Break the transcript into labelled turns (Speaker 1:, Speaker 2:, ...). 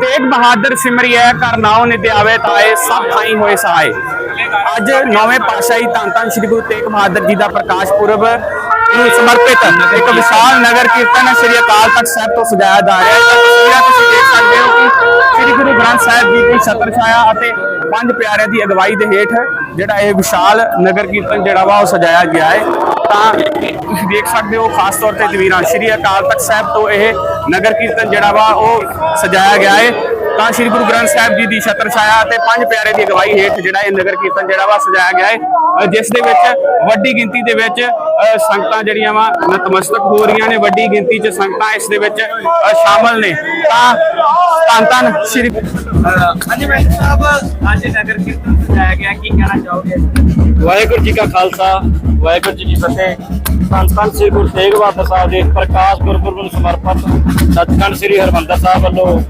Speaker 1: ਤੇਗ ਬਹਾਦਰ ਸਿਮਰਿਐ ਕਰ ਨਾਉ ਨਿਤ ਤਾਏ ਸਭ ਥਾਈ ਹੋਏ ਸਹਾਏ। ਅੱਜ ਨੌਵੇਂ ਪਾਤਸ਼ਾਹੀ ਧੰਨ ਧੰਨ ਸ੍ਰੀ ਗੁਰੂ ਤੇਗ ਬਹਾਦਰ ਜੀ ਦਾ ਪ੍ਰਕਾਸ਼ ਪੁਰਬ ਨੂੰ ਸਮਰਪਿਤ ਇੱਕ ਵਿਸ਼ਾਲ ਨਗਰ ਕੀਰਤਨ ਸ੍ਰੀ ਅਕਾਲ ਤਖਤ ਸਾਹਿਬ ਤੋਂ ਸਜਾਇਆ ਜਾ ਰਿਹਾ ਹੈ। ਤਸਵੀਰਾਂ ਤੁਸੀਂ ਦੇਖ ਸਕਦੇ ਹੋ ਕਿ ਸ੍ਰੀ ਗੁਰੂ ਗ੍ਰੰਥ ਸਾਹਿਬ ਜੀ ਦੀ ਛਤਰ ਛਾਇਆ ਅਤੇ ਪੰਜ ਪਿਆਰਿਆਂ ਦੀ ਅਗਵਾਈ ਦੇ ਹੇਠ ਜਿਹੜਾ ਇਹ ਵਿਸ਼ਾਲ ਨਗਰ ਕੀਰਤਨ ਜਿਹੜਾ ਵਾ ਉਹ ਸਜਾਇਆ ਗਿਆ ਹੈ। ਤਾਂ ਤੁਸੀਂ ਦੇਖ ਸਕਦੇ ਹੋ, ਖਾਸ ਤੌਰ ਤੇ ਤਸਵੀਰਾਂ ਸ੍ਰੀ ਅਕਾਲ ਤਖਤ ਸਾਹਿਬ ਤੋਂ ਇਹ ਨਗਰ ਕੀਰਤਨ ਜਿਹੜਾ ਵਾ ਉਹ ਸਜਾਇਆ ਗਿਆ ਹੈ ਤਾਂ ਸ੍ਰੀ ਗੁਰੂ ਗ੍ਰੰਥ ਸਾਹਿਬ ਜੀ ਦੀ ਛਤਰ ਛਾਇਆ ਤੇ ਪੰਜ ਪਿਆਰੇ ਦੀ ਅਗਵਾਈ ਹੇਠ ਜਿਹੜਾ ਇਹ ਨਗਰ ਕੀਰਤਨ ਜਿਹੜਾ ਵਾ ਸਜਾਇਆ ਗਿਆ ਹੈ ਜਿਸ ਦੇ ਵਿੱਚ ਵੱਡੀ ਗਿਣਤੀ ਦੇ ਵਿੱਚ ਸੰਗਤਾਂ ਜਿਹੜੀਆਂ ਵਾ ਨਤਮਸਤਕ ਹੋ ਰਹੀਆਂ ਨੇ। ਵੱਡੀ ਗਿਣਤੀ 'ਚ ਸੰਗਤਾਂ ਇਸ ਦੇ ਵਿੱਚ ਸ਼ਾਮਲ ਨੇ। ਤਾਂ ਧੰਨ ਧੰਨ ਸ੍ਰੀ
Speaker 2: ਹਾਂਜੀ ਮੈਂ ਸਾਹਿਬ ਅੱਜ ਨਗਰ ਕੀਰਤਨ ਸਜਾਇਆ ਗਿਆ। ਕੀ ਕਹਿਣਾ ਚਾਹੋਗੇ?
Speaker 3: ਵਾਹਿਗੁਰੂ ਜੀ ਕਾ ਖਾਲਸਾ ਵਾਹਿਗੁਰੂ ਜੀ ਕੀ ਫਤਿਹ। ਧੰਨ ਧੰਨ ਸ੍ਰੀ ਗੁਰੂ ਤੇਗ ਬਹਾਦਰ ਸਾਹਿਬ ਦੇ ਪ੍ਰਕਾਸ਼ ਗੁਰਪੁਰਬ ਨੂੰ ਸਮਰਪਿਤ ਸੱਚਖੰਡ ਸ੍ਰੀ ਹਰਮੰਦਰ ਸਾਹਿਬ ਵੱਲੋਂ